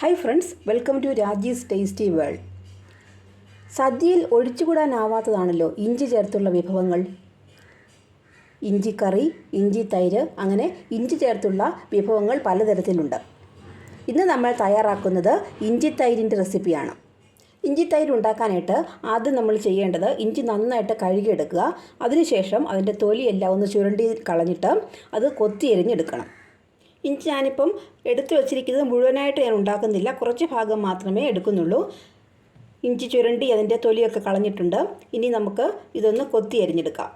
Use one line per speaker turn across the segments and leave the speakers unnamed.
Hi friends welcome to Raji's tasty world സദ്യയിൽ ഒഴിച്ചുകൂടാനാവാത്തതാണല്ലോ ഇഞ്ചി ചേർത്തുള്ള വിഭവങ്ങൾ. ഇഞ്ചിക്കറി ഇഞ്ചി തൈര് അങ്ങനെ ഇഞ്ചി ചേർത്തുള്ള വിഭവങ്ങൾ പലതരത്തിലുണ്ട്. ഇന്ന് നമ്മൾ തയ്യാറാക്കുന്നത് ഇഞ്ചി തൈരിന്റെ റെസിപ്പിയാണ്. ഇഞ്ചി തൈര് ഉണ്ടാക്കാനായിട്ട് ആദ്യം നമ്മൾ ചെയ്യേണ്ടത് ഇഞ്ചി നന്നായിട്ട് കഴുകിയെടുക്കുക. അതിനുശേഷം അതിന്റെ തൊലിയെല്ലാം ഒന്ന് ചുരണ്ടി കളഞ്ഞിട്ട് അത് കൊത്തി എരിഞ്ഞെടുക്കണം. ഇഞ്ചി ഞാനിപ്പം എടുത്തു വച്ചിരിക്കുന്നത് മുഴുവനായിട്ട് ഞാൻ ഉണ്ടാക്കുന്നില്ല. കുറച്ച് ഭാഗം മാത്രമേ എടുക്കുന്നുള്ളൂ. ഇഞ്ചി ചുരണ്ടി അതിന്റെ തൊലിയൊക്കെ കളഞ്ഞിട്ടുണ്ട്. ഇനി നമുക്ക് ഇതൊന്ന് കൊത്തി അരിഞ്ഞെടുക്കാം.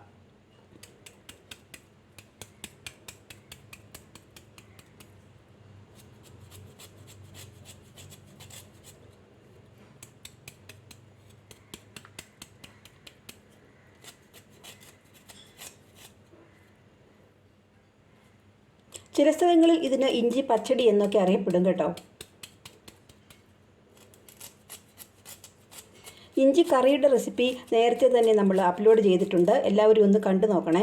ചില സ്ഥലങ്ങളിൽ ഇതിന് ഇഞ്ചി പച്ചടി എന്നൊക്കെ അറിയപ്പെടും കേട്ടോ. ഇഞ്ചി കറിയുടെ റെസിപ്പി നേരത്തെ തന്നെ നമ്മൾ അപ്ലോഡ് ചെയ്തിട്ടുണ്ട്. എല്ലാവരും ഒന്ന് കണ്ടു നോക്കണേ.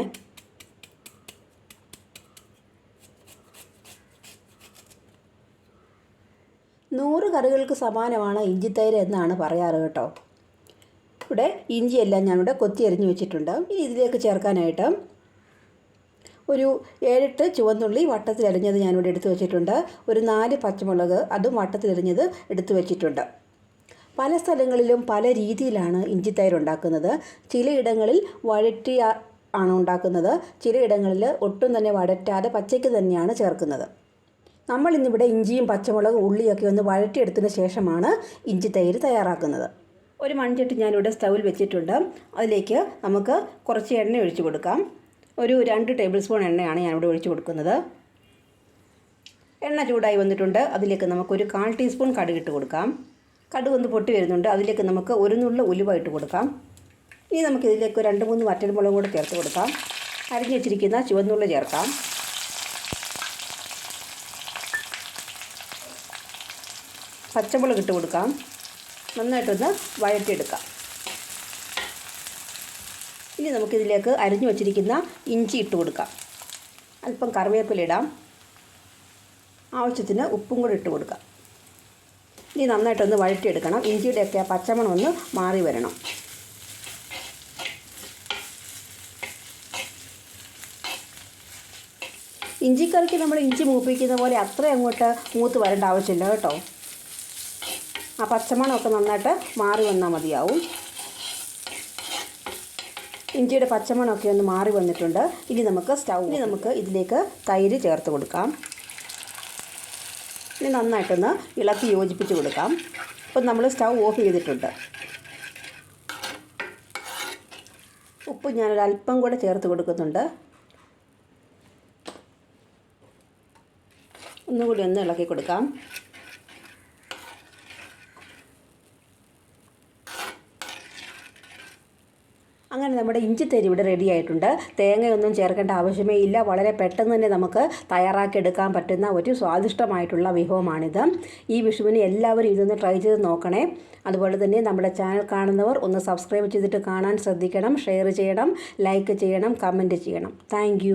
നൂറ് കറികൾക്ക് സമാനമാണ് ഇഞ്ചിത്തൈര് എന്നാണ് പറയാറ് കേട്ടോ. ഇവിടെ ഇഞ്ചിയെല്ലാം ഞാനിവിടെ കൊത്തി എറിഞ്ഞു വെച്ചിട്ടുണ്ട്. ഇനി ഇതിലേക്ക് ചേർക്കാനായിട്ട് ഒരു ഏഴെട്ട് ചുവന്നുള്ളി വട്ടത്തിലരിഞ്ഞത് ഞാനിവിടെ എടുത്തു വെച്ചിട്ടുണ്ട്. ഒരു നാല് പച്ചമുളക് അതും വട്ടത്തിലരിഞ്ഞത് എടുത്തു വെച്ചിട്ടുണ്ട്. പല സ്ഥലങ്ങളിലും പല രീതിയിലാണ് ഇഞ്ചിത്തൈര് ഉണ്ടാക്കുന്നത്. ചിലയിടങ്ങളിൽ വഴറ്റി ആണ് ഉണ്ടാക്കുന്നത്. ചിലയിടങ്ങളിൽ ഒട്ടും തന്നെ വഴറ്റാതെ പച്ചയ്ക്ക് തന്നെയാണ് ചേർക്കുന്നത്. നമ്മൾ ഇന്നിവിടെ ഇഞ്ചിയും പച്ചമുളകും ഉള്ളിയൊക്കെ ഒന്ന് വഴറ്റിയെടുത്തതിന് ശേഷമാണ് ഇഞ്ചി തൈര് തയ്യാറാക്കുന്നത്. ഒരു മൺചട്ടി ഞാനിവിടെ സ്റ്റൗവിൽ വെച്ചിട്ടുണ്ട്. അതിലേക്ക് നമുക്ക് കുറച്ച് എണ്ണ ഒഴിച്ചു കൊടുക്കാം. ഒരു രണ്ട് ടേബിൾ സ്പൂൺ എണ്ണയാണ് ഞാനിവിടെ ഒഴിച്ചു കൊടുക്കുന്നത്. എണ്ണ ചൂടായി വന്നിട്ടുണ്ട്. അതിലേക്ക് നമുക്കൊരു കാൽ ടീസ്പൂൺ കടുകിട്ട് കൊടുക്കാം. കടുക് ഒന്ന് പൊട്ടി വരുന്നുണ്ട്. അതിലേക്ക് നമുക്ക് ഒരു നുള്ളു ഉലുവ ഇട്ട് കൊടുക്കാം. ഇനി നമുക്ക് ഇതിലേക്ക് രണ്ട് മൂന്ന് വറ്റൽമുളകും കൂടെ ചേർത്ത് കൊടുക്കാം. അരിഞ്ഞു വെച്ചിരിക്കുന്ന ചുവന്നുള്ള ചേർക്കാം. പച്ചമുളക് ഇട്ട് കൊടുക്കാം. നന്നായിട്ടൊന്ന് വഴറ്റിയെടുക്കാം. ഇനി നമുക്കിതിലേക്ക് അരിഞ്ഞു വച്ചിരിക്കുന്ന ഇഞ്ചി ഇട്ട് കൊടുക്കാം. അല്പം കറിവേപ്പില ഇടാം. ആവശ്യത്തിന് ഉപ്പും കൂടി ഇട്ട് കൊടുക്കാം. ഇനി നന്നായിട്ടൊന്ന് വഴറ്റിയെടുക്കണം. ഇഞ്ചിയുടെയൊക്കെ പച്ചമണം ഒന്ന് മാറി വരണം. ഇഞ്ചിക്കറിക്ക് നമ്മൾ ഇഞ്ചി മൂപ്പിക്കുന്ന പോലെ അത്ര അങ്ങോട്ട് മൂത്ത് വരേണ്ട ആവശ്യമില്ല കേട്ടോ. ആ പച്ചമണമൊക്കെ നന്നായിട്ട് മാറി വന്നാൽ മതിയാവും. ഇഞ്ചിയുടെ പച്ചമണമൊക്കെ ഒന്ന് മാറി വന്നിട്ടുണ്ട്. ഇനി നമുക്ക് സ്റ്റൗ ഇനി നമുക്ക് ഇതിലേക്ക് തൈര് ചേർത്ത് കൊടുക്കാം. ഇനി നന്നായിട്ടൊന്ന് ഇളക്കി യോജിപ്പിച്ച് കൊടുക്കാം. ഇപ്പം നമ്മൾ സ്റ്റൗ ഓഫ് ചെയ്തിട്ടുണ്ട്. ഉപ്പ് ഞാനൊരല്പം കൂടെ ചേർത്ത് കൊടുക്കുന്നുണ്ട്. ഒന്നുകൂടി ഒന്ന് ഇളക്കി കൊടുക്കാം. അങ്ങനെ നമ്മുടെ ഇഞ്ചിത്തേരി ഇവിടെ റെഡി ആയിട്ടുണ്ട്. തേങ്ങയൊന്നും ചേർക്കേണ്ട ആവശ്യമേ ഇല്ല. വളരെ പെട്ടെന്ന് തന്നെ നമുക്ക് തയ്യാറാക്കിയെടുക്കാൻ പറ്റുന്ന ഒരു സ്വാദിഷ്ടമായിട്ടുള്ള വിഭവമാണിത്. ഈ വിഷുവിന് എല്ലാവരും ഇതൊന്ന് ട്രൈ ചെയ്ത് നോക്കണേ. അതുപോലെ തന്നെ നമ്മുടെ ചാനൽ കാണുന്നവർ ഒന്ന് സബ്സ്ക്രൈബ് ചെയ്തിട്ട് കാണാൻ ശ്രദ്ധിക്കണം. ഷെയർ ചെയ്യണം ലൈക്ക് ചെയ്യണം കമന്റ് ചെയ്യണം. താങ്ക്